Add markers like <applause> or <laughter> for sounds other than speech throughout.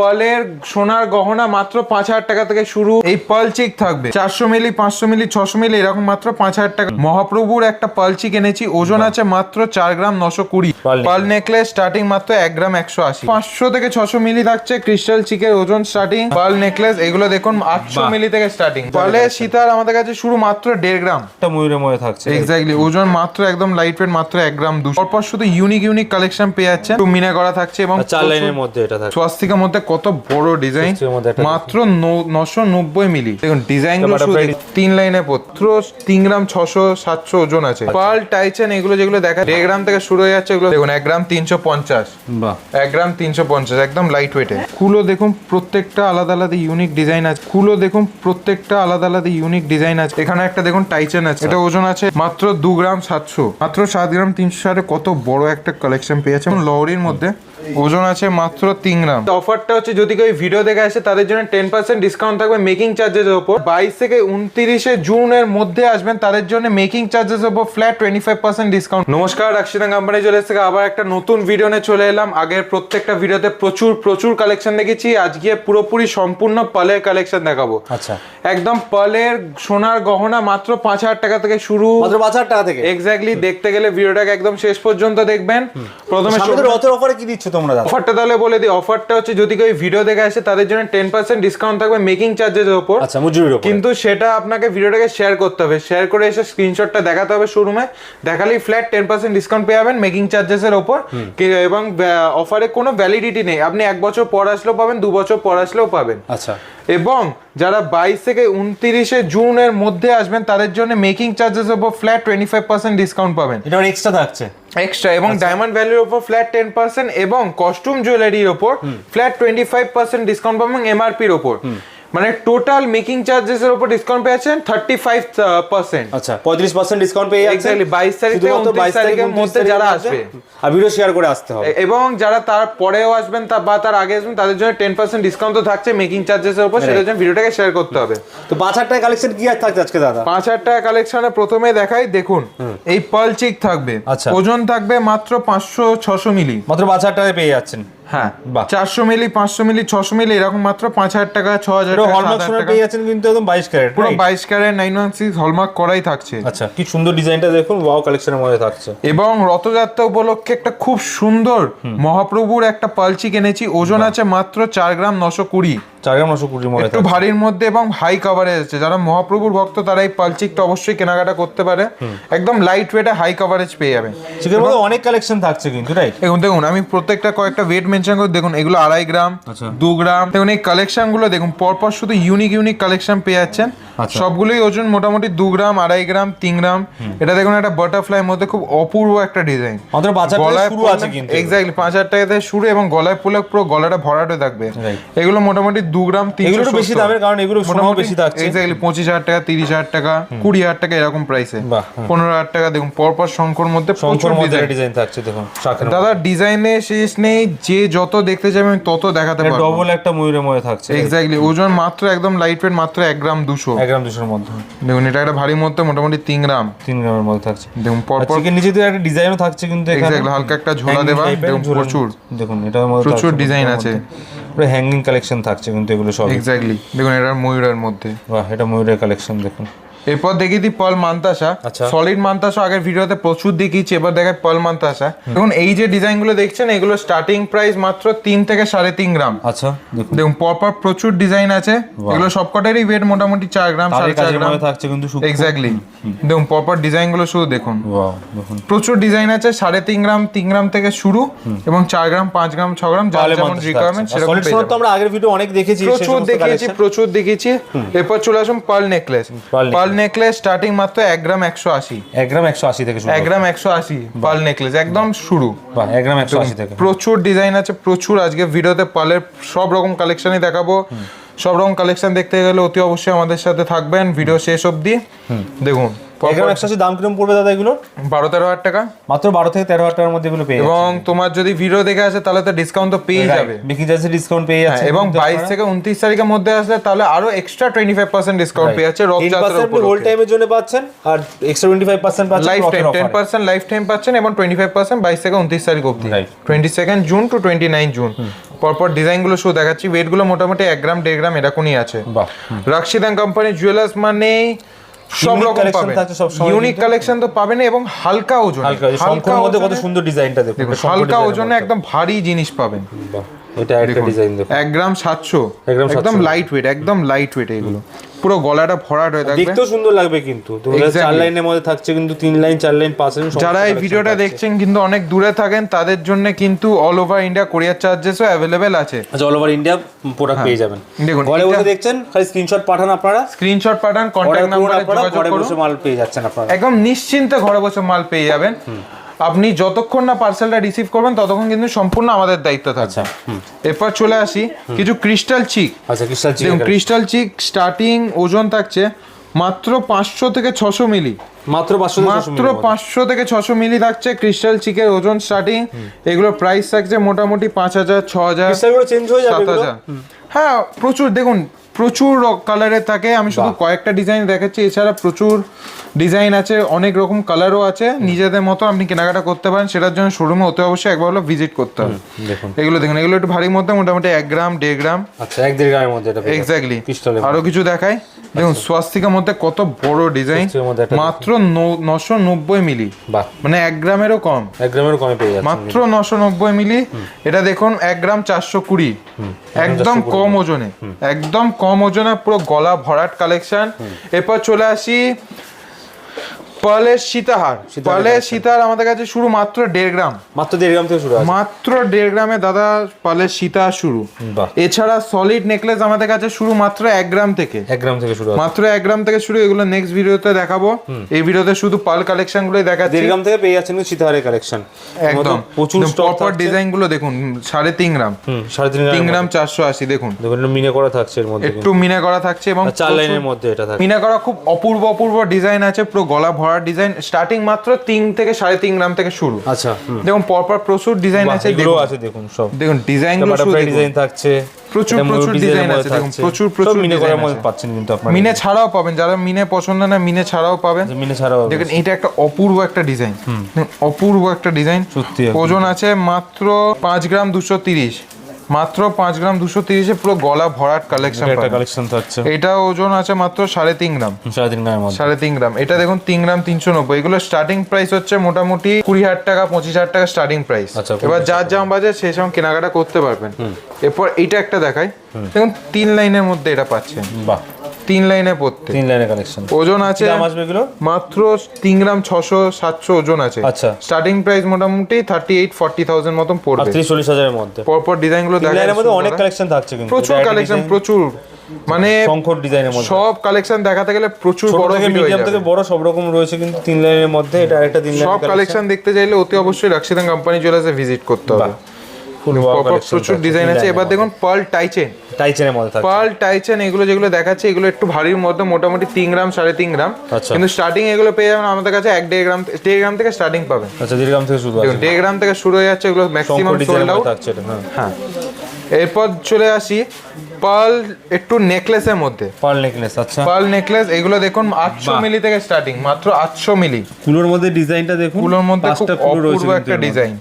পার্লের সোনার গহনা মাত্র পাঁচ হাজার টাকা থেকে শুরু। এই পার্ল চিক থাকবে। চারশো মিলি পাঁচশো মিলি ছশো মিলি এরকম মাত্র পাঁচ হাজার টাকা। মহাপ্রভুর একটা পার্ল চিক এনেছি। ওজন আছে মাত্র চার গ্রাম নশো কুড়ি। Pearl necklace. স্টার্টিং মাত্র এক গ্রাম একশো আশি। পাঁচশো থেকে ছশো মিলি থাকছে ক্রিস্টাল চিকের ওজন স্টার্টিং পার্ল নেকলেস এগুলো দেখুন আটশো মিলি থেকে স্টার্টিং পার্লের সীতার আমাদের কাছে শুরু মাত্র দেড় গ্রাম। একটা ময়ূরের মধ্যে থাকছে। এক্স্যাক্টলি ওজন মাত্র একদম লাইট ওয়েট মাত্র এক গ্রাম দুশো। পরপর শুধু ইউনিক ইউনিক কালেকশন পেয়ে যাচ্ছে মিনা করা থাকছে এবং চার লাইনের মধ্যে এটা থাকছে। স্বাস্তিকার মধ্যে কত বড় ডিজাইন? মাত্র নশো নব্বই মিলি। দেখুন ডিজাইন। তিন লাইনে পত্র তিন গ্রাম ছশো সাতশো ওজন আছে। পার্ল টাইচেন এগুলো যেগুলো দেখা দেড় গ্রাম থেকে শুরু হয়ে যাচ্ছে এগুলো। দেখুন এক গ্রাম তিনশো পঞ্চাশ। এক গ্রাম তিনশো পঞ্চাশ একদম লাইট ওয়েটে কুলো দেখুন প্রত্যেকটা আলাদা আলাদা ইউনিক ডিজাইন আছে। কুলো দেখুন প্রত্যেকটা আলাদা আলাদা ইউনিক ডিজাইন আছে। এখানে একটা দেখুন টাইচেন আছে। এটা ওজন আছে মাত্র দু গ্রাম সাতশো। মাত্র সাত গ্রাম তিনশো সাড়ে কত বড় একটা কালেকশন পেয়েছে। লহরির মধ্যে ওজন আছে মাত্র তিন গ্রাম। অফারটা হচ্ছে যদি কেউ ভিডিও দেখে আসে তাদের জন্য টেন পার্সেন্ট ডিসকাউন্ট থাকবে মেকিং চার্জের ওপর। বাইশ থেকে উনত্রিশে জুনের মধ্যে আসবেন তাদের জন্য মেকিং চার্জেস ওপর flat twenty five percent discount নমস্কার আকশিতা কোম্পানি চলে এসেছে। আবার একটা নতুন ভিডিও নিয়ে চলে এলাম। আগের প্রত্যেকটা ভিডিওতে প্রচুর প্রচুর কালেকশন দেখেছি। আজকে পুরোপুরি সম্পূর্ণ পালের কালেকশন দেখাবো। আচ্ছা। একদম পালের সোনার গহনা মাত্র পাঁচ হাজার টাকা থেকে শুরু। মাত্র পাঁচ হাজার টাকা থেকে? এক্স্যাক্টলি দেখতে গেলে ভিডিওটাকে একদম শেষ পর্যন্ত দেখবেন। প্রথমে রথের অফারে কি দিচ্ছ তোমরা অফারটা তাহলে বলে দিই অফারটা হচ্ছে যদি কেউ ভিডিও দেখে আসে তাদের জন্য টেন পার্সেন্ট ডিসকাউন্ট থাকবে মেকিং চার্জেস ওপর। আচ্ছা মজুরির ওপর। কিন্তু সেটা আপনাকে ভিডিওটাকে শেয়ার করতে হবে। শেয়ার করে এসে স্ক্রিনশটটা দেখাতে হবে শোরুমে দেখালেই ফ্ল্যাট টেন পার্সেন্ট ডিসকাউন্ট পেয়ে যাবেন মেকিং চার্জেসের ওপর। এবং অফারে কোনো ভ্যালিডিটি নেই। আপনি এক বছর পর আসলেও পাবেন দু বছর পর আসলেও পাবেন। আচ্ছা। এবং যারা বাইশ থেকে উনত্রিশে জুনের মধ্যে আসবেন তাদের জন্য মেকিং চার্জেস ওপর flat twenty five percent discount পাবেন। এটা এক্সট্রা থাকছে। এক্সট্রা এবং ডায়মন্ড ভ্যালির ওপর ফ্ল্যাট টেন পার্সেন্ট এবং কস্টিউম জুয়েলারির ওপর flat twenty five percent discount পাবেন এমআরপির ওপর মানে টোটাল মেকিং চার্জেস এর উপর ডিসকাউন্ট পেয়েছেন থার্টি ফাইভ পার্সেন্ট আচ্ছা পঁয়ত্রিশ পার্সেন্ট ডিসকাউন্ট পেয়ে যাচ্ছে Exactly, 22 তারিখ থেকে 29 বাইশ তারিখের মধ্যে যারা আসবে। আর ভিডিও শেয়ার করে আসতে হবে। এবং যারা তার পরেও আসবেন তা বা তার আগে আসবেন তাদের জন্য টেন পার্সেন্ট ডিসকাউন্ট তো থাকছে মেকিং চার্জেস এর উপর সেটার জন্য ভিডিওটাকে শেয়ার করতে হবে। তো পাঁচ হাজার টাকা কালেকশন কি আর থাকছে আজকে দাদা? পাঁচ হাজার টাকা কালেকশনে প্রথমে দেখাই দেখুন এই পার্ল চিক থাকবে। আচ্ছা। ওজন থাকবে মাত্র পাঁচশো ছশো মিলি। মাত্র পাঁচ হাজার টাকায় পেয়ে যাচ্ছেন। হ্যাঁ। চারশো মিলি পাঁচশো মিলি ছশো মিলি এরকম মাত্র পাঁচ হাজার টাকা ছ হাজার হলমার্ক পেয়ে যাচ্ছেন কিন্তু একদম বাইশ ক্যারেট পুরো বাইশ carat nine one six hallmark করাই থাকছে। আচ্ছা কি সুন্দর ডিজাইনটা দেখুন ওয়াও কালেকশনের মধ্যে থাকছে। এবং রথযাত্রা উপলক্ষে একটা খুব সুন্দর মহাপ্রভুর একটা পালচি কিনেছি ওজন আছে মাত্র চার গ্রাম নশো কুড়ি। চার গ্রাম নশো কুড়ির মধ্যে একটু ভারীর মধ্যে এবং হাই কাভারেজ আছে যারা মহাপ্রভুর ভক্ত তারা এই পালচিকটা অবশ্যই কেনাকাটা করতে পারে। একদম লাইট ওয়েটে হাই কাভারেজ পেয়ে যাবে। মধ্যে অনেক কালেকশন থাকছে কিন্তু রাইট দেখুন দেখুন আমি প্রত্যেকটা কয়েকটা ওয়েট মেনশন করে দেখুন এগুলো আড়াই গ্রাম আচ্ছা। দু গ্রাম দেখুন এই কালেকশনগুলো দেখুন পরপর শুধু ইউনিক ইউনিক কালেকশন পেয়ে যাচ্ছেন। আচ্ছা। সবগুলোই ওজন মোটামুটি দু গ্রাম আড়াই গ্রাম তিন গ্রাম। এটা দেখুন একটা বাটারফ্লাই মধ্যে খুব অপূর্ব একটা ডিজাইন পাঁচ শুরু আছে কিন্তু। এক্স্যাক্টলি পাঁচ হাজার টাকা থেকে শুরু এবং গলায় পুলে পুরো গলাটা ভরাটে থাকবে। এগুলো মোটামুটি দু গ্রাম এগুলো একটু বেশি দামের কারণ এগুলো সোনাও বেশি থাকছে। এক্স্যাক্টলি পঁচিশ হাজার টাকা তিরিশ হাজার টাকা কুড়ি হাজার টাকা এরকম প্রাইসে পনেরো হাজার টাকা দেখুন পরপর শঙ্কর মধ্যে প্রচুর ডিজাইন থাকছে দেখুন দাদা ডিজাইনে শেষ নেই যে যত দেখতে চাইবে আমি তত দেখাতে পারব। ডবল একটা ময়ূরের মধ্যে থাকছে। এক্স্যাক্টলি ওজন মাত্র একদম লাইট ওয়েট মাত্র এক গ্রাম দুশো। এক গ্রাম দুশোর মধ্যে। দেখুন এটা একটা ভারী মধ্যে মোটামুটি তিন গ্রাম। তিন গ্রামের মধ্যে থাকছে। দেখুন পরপর নিচে দিয়ে একটা ডিজাইনও থাকছে কিন্তু এক্স্যাক্টলি হালকা একটা ঝোলা দেওয়া দেখুন প্রচুর। দেখুন মধ্যে প্রচুর ডিজাইন আছে। মধ্যে। পুরো হ্যাঙ্গিং কালেকশন থাকছে কিন্তু এগুলো সব এক্স্যাক্টলি দেখুন এটা ময়ূরের মধ্যে। বাহ এটা ময়ূরের কালেকশন দেখুন। এরপর দেখিয়ে দিই পার্ল মান্তাসা। আচ্ছা। সলিড মান্তাসা আগের ভিডিওতে প্রচুর দেখিয়েছি এবার দেখায় পার্ল মান্তাসা। দেখুন এই যে ডিজাইনগুলো দেখছেন এগুলো স্টার্টিং প্রাইস মাত্র তিন থেকে সাড়ে তিন গ্রাম। আচ্ছা দেখুন। পরপর প্রচুর ডিজাইন আছে। এগুলো সবকটারই ওয়েট মোটামুটি চার গ্রাম সাড়ে চার গ্রাম। থাকছে কিন্তু এক্স্যাক্টলি দেখুন পরপর ডিজাইনগুলো শুধু দেখুন। প্রচুর ডিজাইন আছে সাড়ে তিন গ্রাম তিন গ্রাম থেকে শুরু এবং চার গ্রাম পাঁচ গ্রাম ছ গ্রাম যার যেমন রিকোয়ারমেন্ট সেরকম তো আমরা আগের ভিডিও অনেক দেখেছি প্রচুর দেখিয়েছি প্রচুর দেখিয়েছি। এরপর চলে আসুন pearl necklace Pearl pearl necklace starting মাত্র এক গ্রাম একশো আশি। এক গ্রাম একশো আশি থেকে এক গ্রাম একশো আশি পার্ল নেকলেস একদম শুরু। এক গ্রাম একশো আশি থেকে। প্রচুর ডিজাইন আছে প্রচুর আজকে ভিডিওতে পার্লের সব রকম কালেকশনই দেখাবো। সব রকম কালেকশন দেখতে গেলে অতি অবশ্যই আমাদের সাথে থাকবেন। ভিডিও শেষ অবধি দেখুন। এক গ্রাম একশো দাম কীরকম পড়বে দাদা এগুলো বারো তেরো হাজার টাকা। মাত্র বারো থেকে তেরো হাজার টাকার মধ্যে এগুলো পেয়ে এবং তোমার যদি ভিডিও দেখে আসে তাহলে তো ডিসকাউন্ট তো পেয়ে যাবে। বিক্রি যাচ্ছে ডিসকাউন্ট পেয়ে যাচ্ছে। হ্যাঁ, এবং বাইশ থেকে উনত্রিশ তারিখের মধ্যে আসলে তাহলে আরও extra twenty five percent discount পেয়ে যাচ্ছে রথযাত্রার আপনি হোল উপর টাইমের জন্য পাচ্ছেন আর এক্সট্রা টোয়েন্টি ফাইভ পার্সেন্ট পাচ্ছেন lifetime ten percent lifetime পাচ্ছেন এবং টোয়েন্টি ফাইভ পার্সেন্ট বাইশ থেকে উনত্রিশ তারিখ অবধি। Twenty second June to twenty nine June পরপর ডিজাইনগুলো শুধু দেখাচ্ছি। ওয়েটগুলো মোটামুটি এক গ্রাম দেড় গ্রাম এরকমই আছে। রাক্সিদান কোম্পানি জুয়েলার্স মানে সব রকম পাবেন ইউনিক কালেকশন তো পাবেন এবং হালকা ওজন হালকা মধ্যে কত সুন্দর ডিজাইনটা দেখুন হালকা ওজনে একদম ভারী জিনিস পাবেন। এটা একটা ডিজাইন দেখুন। এক গ্রাম সাতশো এক গ্রাম একদম লাইট ওয়েট একদম লাইট ওয়েট এগুলো পুরো গলাটা ভরাট হয়ে থাকবে। দেখতেও সুন্দর লাগবে কিন্তু। চার লাইনের মধ্যে থাকছে কিন্তু তিন লাইন চার লাইন পাঁচ লাইন যারা এই ভিডিওটা দেখছেন কিন্তু অনেক দূরে থাকেন তাদের জন্য কিন্তু অল ওভার ইন্ডিয়া কোরিয়ার চার্জেসও অ্যাভেলেবেল আছে। আচ্ছা অল ওভার ইন্ডিয়া প্রোডাক্ট পেয়ে যাবেন। দেখুন, ঘরে বসে দেখছেন খালি স্ক্রিনশট পাঠান আপনারা। স্ক্রিনশট পাঠান কন্ট্যাক্ট নাম্বারে ঘরে বসে মাল পেয়ে যাচ্ছেন আপনারা। একদম নিশ্চিন্তে ঘরে বসে মাল পেয়ে যাবেন। আপনি যতক্ষণ না পার্সেলটা রিসিভ করবেন ততক্ষণ কিন্তু সম্পূর্ণ আমাদের দায়িত্ব থাকছে এরপর চলে আসি কিছু ক্রিস্টাল চিক আচ্ছা crystal chicken crystal chic starting ওজন থাকছে মাত্র পাঁচশো থেকে ছশো মিলি। মাত্র পাঁচশো মাত্র পাঁচশো থেকে ছশো মিলি থাকছে ক্রিস্টাল চিকের ওজন স্টার্টিং এগুলো প্রাইস থাকছে মোটামুটি পাঁচ হাজার ছ হাজার সাত হাজার। হ্যাঁ প্রচুর। দেখুন প্রচুর কালারের থাকে। আমি শুধু কয়েকটা ডিজাইন দেখাচ্ছি। এছাড়া প্রচুর ডিজাইন আছে অনেক রকম কালারও আছে। নিজেদের মতো আপনি কেনাকাটা করতে পারেন। সেটার জন্য শোরুমে অতি অবশ্যই একবার হলো ভিজিট করতে হবে। দেখুন। এগুলো দেখুন এগুলো একটু ভারীর মধ্যে মোটামুটি এক গ্রাম দেড় গ্রাম। আচ্ছা এক দেড় গ্রামের মধ্যে এটা এক্স্যাক্টলি আরও কিছু দেখাই। দেখুন সোয়াস্তিকার মধ্যে কত বড় ডিজাইন মাত্র নশো নব্বই মিলি। বাহ। মানে এক গ্রামেরও কম। এক গ্রামেরও কমে পেয়ে যাচ্ছে। মাত্র নশো নব্বই মিলি। এটা দেখুন এক গ্রাম চারশো কুড়ি। একদম কম ওজনে। একদম কম ওজনে পুরো গলা ভরাট কালেকশন এরপর চলে আসি পার্লের সীতাহার। পার্লের সীতাহার আমাদের কাছে শুরু মাত্র দেড় গ্রাম। মাত্র দেড় গ্রাম থেকে শুরু মাত্র দেড় গ্রামে দাদা পার্লের সীতাহার শুরু। এছাড়া সলিড নেকলেস আমাদের কাছে শুরু মাত্র এক গ্রাম থেকে। এক গ্রাম থেকে শুরু মাত্র এক গ্রাম থেকে শুরু এগুলো নেক্সট ভিডিওতে দেখাবো। এই ভিডিওতে শুধু পাল কালেকশন গুলোই দেখাচ্ছি। দেড় গ্রাম থেকে পেয়ে যাচ্ছেন সীতাহারের কালেকশন একদম। প্রচুর পরপর ডিজাইনগুলো দেখুন সাড়ে তিন গ্রাম। সাড়ে তিন তিন গ্রাম চারশো আশি দেখুন। দেখুন মিনে করা থাকছে এর মধ্যে একটু মিনা করা থাকছে এবং চার লাইনের মধ্যে এটা থাকে মিনা করা খুব অপূর্ব অপূর্ব ডিজাইন আছে পুরো গলা ভরা ডিজাইন স্টার্টিং মাত্র তিন থেকে সাড়ে তিন গ্রাম থেকে শুরু। আচ্ছা দেখুন পরপর প্রচুর ডিজাইন আছে দেখুন। আছে দেখুন সব। দেখুন ডিজাইন। ডিজাইন থাকছে প্রচুর প্রচুর ডিজাইন আছে দেখুন প্রচুর প্রচুর মিনে করার মধ্যে পাচ্ছেন কিন্তু আপনারা মিনে ছাড়াও পাবেন যারা মিনে পছন্দ না মিনে ছাড়াও পাবেন। মিনে ছাড়াও দেখুন এটা একটা অপূর্ব একটা ডিজাইন অপূর্ব একটা ডিজাইন সত্যি ওজন আছে মাত্র পাঁচ গ্রাম দুশো তিরিশ। মাত্র পাঁচ গ্রাম দুশো তিরিশে পুরো গলা ভরাট কালেকশন একটা কালেকশন থাকছে। এটা ওজন আছে মাত্র সাড়ে তিন গ্রাম। সাড়ে তিন গ্রামের মধ্যে। সাড়ে তিন গ্রাম। এটা দেখুন তিন গ্রাম তিনশো নব্বই। এগুলো স্টার্টিং প্রাইস হচ্ছে মোটামুটি কুড়ি হাজার টাকা পঁচিশ হাজার টাকা স্টার্টিং প্রাইস আচ্ছা, এবার যার যেমন বাজে সেই সময় কেনাকাটা করতে পারবেন। এরপর এটা একটা দেখাই। দেখুন তিন লাইনের মধ্যে এটা পাচ্ছেন। বাহ। তিন লাইনে পড়তে। তিন লাইনের কালেকশন ওজন আছে দাম আসবে এগুলো? মাত্র তিন গ্রাম ছশো সাতশো ওজন আছে। আচ্ছা। স্টার্টিং প্রাইস মোটামুটি থার্টি এইট ফর্টি থাউজেন্ড মতন পড়বে। ত্রিশ চল্লিশ হাজারের মধ্যে। পরপর ডিজাইনগুলো দেখা মধ্যে অনেক কালেকশন থাকছে কিন্তু। প্রচুর কালেকশন প্রচুর। মানে শঙ্কর ডিজাইনের মধ্যে। সব কালেকশন দেখাতে গেলে প্রচুর বড় থেকে মিডিয়াম থেকে বড় সব রকম রয়েছে কিন্তু তিন লাইনের মধ্যে। এটা আরেকটা তিন সব কালেকশন দেখতে চাইলে অতি অবশ্যই রাক্সিদান কোম্পানি চলে ভিজিট করতে হবে। ফুল প্রচুর ডিজাইন আছে। এবার দেখুন পার্ল টাইচেন টাইচেনের মধ্যে থাকছে। পার্ল টাইচেন এগুলো যেগুলো দেখাচ্ছে এগুলো একটু ভারীর মধ্যে মোটামুটি তিন গ্রাম সাড়ে তিন গ্রাম। আচ্ছা। কিন্তু স্টার্টিং এগুলো পেয়ে যাবেন আমাদের কাছে এক দেড় গ্রাম দেড় গ্রাম থেকে স্টার্টিং পাবেন। আচ্ছা দেড় গ্রাম থেকে শুরু দেড় গ্রাম থেকে শুরু হয়ে যাচ্ছে এগুলো ম্যাক্সিমাম সোল্ড আউট মধ্যে থাকছে এটা এরপর চলে আসি পার্ল একটু নেকলেসের মধ্যে। পার্ল নেকলেস আচ্ছা। পার্ল নেকলেস এগুলো দেখুন আটশো বাহ। মিলি থেকে স্টার্টিং মাত্র আটশো মিলি কুলোর মধ্যে ডিজাইনটা দেখুন। কুলোর মধ্যে খুব অপূর্ব একটা ডিজাইন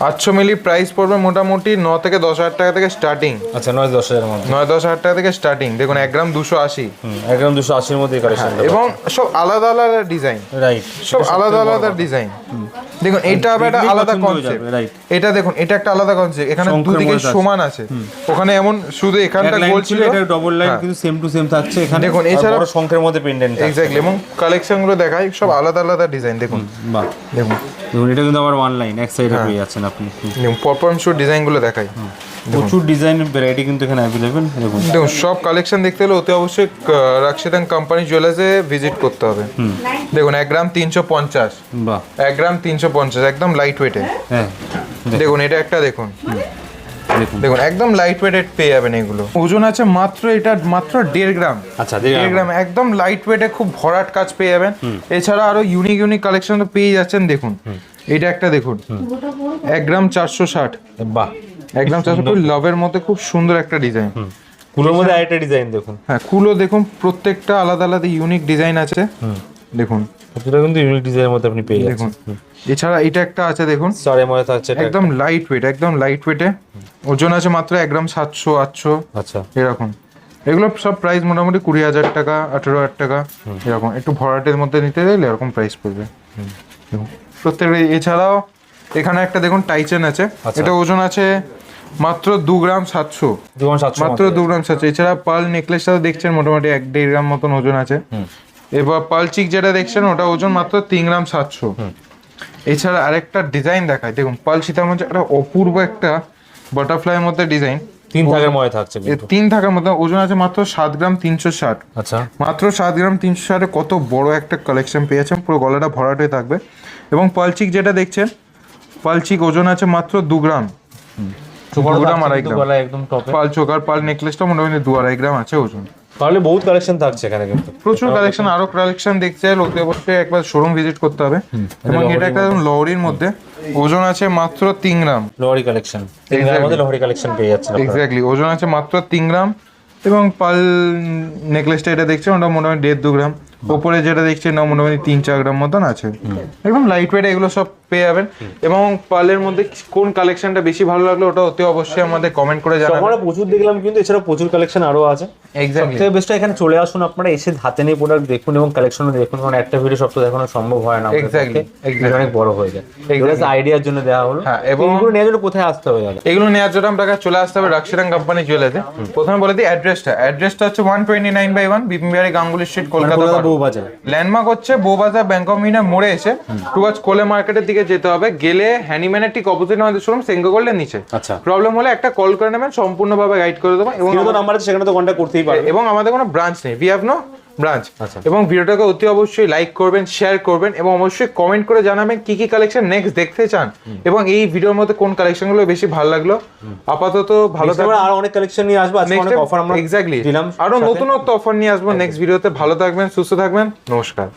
আটশো মিলি প্রাইস পড়বে মোটামুটি ন থেকে দশ হাজার টাকা থেকে স্টার্টিং আচ্ছা নয় দশ হাজার মধ্যে। নয় দশ হাজার টাকা থেকে স্টার্টিং দেখুন এক গ্রাম দুশো আশি। এক গ্রাম দুশো আশির মধ্যে কালেকশন এবং সব আলাদা আলাদা ডিজাইন রাইট সব আলাদা আলাদা ডিজাইন দেখুন এটা আবার একটা আলাদা হয়ে কনসেপ্ট এটা দেখুন এটা একটা আলাদা কনসেপ্ট এখানে দুদিকে সমান আছে। ওখানে এমন শুধু এখানটা গোল ছিল এটা ডবল লাইন হ্যাঁ। কিন্তু সেম টু সেম থাকছে এখানে। দেখুন, এছাড়া- বড় শঙ্খের মধ্যে পেন্ডেন্ট এক্স্যাক্টলি এবং কালেকশনগুলো দেখাই সব আলাদা আলাদা ডিজাইন দেখুন। বাহ। দেখুন দেখুন এটা কিন্তু আবার ওয়ান লাইন এক সাইডে হ্যাঁ। পেয়ে যাচ্ছেন আপনি। পরপর আমি ডিজাইনগুলো দেখাই। প্রচুর ডিজাইন ভ্যারাইটি কিন্তু এখানে অ্যাভেলেবেল দেখুন। দেখুন সব কালেকশন দেখতে হলে অতি অবশ্যই রাক্সিদান কোম্পানি জুয়েলার্সে ভিজিট করতে হবে। দেখুন এক গ্রাম তিনশো পঞ্চাশ। বাহ। এক গ্রাম তিনশো পঞ্চাশ একদম লাইট ওয়েটে হ্যাঁ দেখুন। এটা একটা দেখুন। দেখুন। দেখুন একদম লাইট ওয়েটেড পেয়ে যাবেন এগুলো। ওজন আছে মাত্র এটা মাত্র দেড় গ্রাম। আচ্ছা দেড় গ্রাম। একদম লাইট ওয়েটে খুব ভরাট কাজ পেয়ে যাবেন। এছাড়া আরও ইউনিক ইউনিক কালেকশন তো পেয়ে যাচ্ছেন দেখুন। এটা একটা দেখুন এক গ্রাম চারশো ষাট। বাহ। এক গ্রাম চারশো <laughs> লভের মধ্যে খুব সুন্দর একটা ডিজাইন কুলোর মধ্যে আরেকটা ডিজাইন দেখুন। হ্যাঁ কুলো দেখুন প্রত্যেকটা আলাদা আলাদা ইউনিক ডিজাইন আছে। দেখুন। প্রতিটা কিন্তু ইউনিক ডিজাইনের মধ্যে আপনি পেয়ে যাচ্ছেন। এছাড়া এটা একটা আছে দেখুন। চারের মধ্যে এটা একদম লাইট ওয়েট একদম লাইট ওয়েটে ওজন আছে মাত্র এক গ্রাম সাতশো আটশো আচ্ছা। এরকম। এগুলো সব প্রাইস মোটামুটি কুড়ি হাজার টাকা আঠেরো হাজার টাকা এরকম। একটু ভরাটের মধ্যে নিতে গেলে এরকম প্রাইস পড়বে। প্রত্যেকটা এছাড়াও এখানে একটা দেখুন টাইচেন আছে। আচ্ছা। এটা ওজন আছে মাত্র দু গ্রাম সাতশো। মাত্র দু গ্রাম সাতশো। এছাড়া পাল নেকলেসটা দেখছেন মোটামুটি এক দেড় গ্রাম মতন ওজন আছে। এবার পাল চিক যেটা দেখছেন ওটা ওজন মাত্র তিন গ্রাম সাতশো। এছাড়া আরেকটা ডিজাইন দেখায় দেখুন পাল সীতার মধ্যে একটা অপূর্ব একটা বাটারফ্লাইয়ের মধ্যে ডিজাইন তিন থাকের মধ্যে থাকছে কিন্তু। তিন থাকার মধ্যে ওজন আছে মাত্র সাত গ্রাম তিনশো ষাট। আচ্ছা। মাত্র সাত গ্রাম তিনশো ষাটে কত বড় একটা কালেকশন পেয়েছেন পুরো গলাটা ভরাট হয়ে থাকবে। এবং পালচিক যেটা দেখছেন পালচিক ওজন আছে মাত্র দু গ্রাম। দু গ্রাম আড়াই গ্রাম। পাল চোকার পাল নেকলেসটা মোটামুটি দু আড়াই গ্রাম আছে ওজন। তাহলে বহুত কালেকশন থাকছে এখানে কিন্তু। প্রচুর কালেকশন আরও কালেকশন দেখতে চাইলে অতি অবশ্যই একবার শোরুম ভিজিট করতে হবে। এবং এটা একটা লহরির মধ্যে। ওজন আছে মাত্র তিন গ্রাম। লোহারি কালেকশন তিন গ্রাম মধ্যে লোহারি কালেকশন পেয়ে যাচ্ছেন এক্স্যাক্টলি ওজন আছে মাত্র তিন গ্রাম এবং পাল নেকলেসটা এটা দেখছেন ওটা মোটামুটি দেড় দু গ্রাম। ওপরে যেটা দেখছেন না মোটামুটি তিন চার গ্রাম মতন আছে। একদম লাইট ওয়েট এগুলো সব পেয়ে যাবেন। এবং পালের মধ্যে কোন কালেকশনটা বেশি ভালো লাগল ওটা অতি অবশ্যই আমাদের কমেন্ট করে জানাবেন। আমরা প্রচুর দেখলাম কিন্তু এছাড়া প্রচুর কালেকশন আরও আছে। এক্স্যাক্টলি সবথেকে বেস্ট এখানে চলে আসুন আপনারা এসে হাতে নিয়ে প্রোডাক্ট দেখুন এবং কালেকশন দেখুন কারণ একটা ভিডিও সব তো দেখানো সম্ভব হয় না Exactly, অনেক বড় হয়ে যায়। এগুলো আইডিয়ার জন্য দেওয়া হলো। হ্যাঁ, এবং এগুলো নেওয়ার জন্য কোথায় আসতে হবে দাদা এগুলো নেওয়ার জন্য আপনাকে চলে আসতে হবে রাক্সিরাং কোম্পানি জুয়েলার্সে প্রথমে বলে দিই অ্যাড্রেসটা অ্যাড্রেসটা হচ্ছে one twenty nine by one Bipin Bihari Ganguly street Kolkata landmark হচ্ছে বৌবাজার ব্যাংক অফ মিনা মোড়ে এসে টুয়ার্জ কোলে মার্কেটের দিকে যেতে হবে। গেলে হ্যানিম্যানের ঠিক অপোজিট আমাদের শোরুম সেঙ্গো গোল্ডের নিচে। আচ্ছা। প্রবলেম হলে একটা কল করে নেবেন সম্পূর্ণভাবে গাইড করে দেবো এবং নাম্বার আছে সেখানে তো কন্ট্যাক্ট করতেই পারে এবং আমাদের কোনো ব্রাঞ্চ নেই। We have no branch. আচ্ছা। এবং ভিডিওটাকে অতি অবশ্যই লাইক করবেন শেয়ার করবেন এবং অবশ্যই কমেন্ট করে জানাবেন কি কি কালেকশন নেক্সট দেখতে চান। এবং এই ভিডিওর মধ্যে কোন কালেকশনগুলো বেশি ভালো লাগল। আপাতত ভালো থাকবেন। আর অনেক কালেকশন নিয়ে আসব। আজকে অনেক অফার আমরা এক্স্যাক্টলি দিলাম আরও নতুন অফার নিয়ে আসব নেক্সট ভিডিওতে। ভালো থাকবেন সুস্থ থাকবেন। নমস্কার।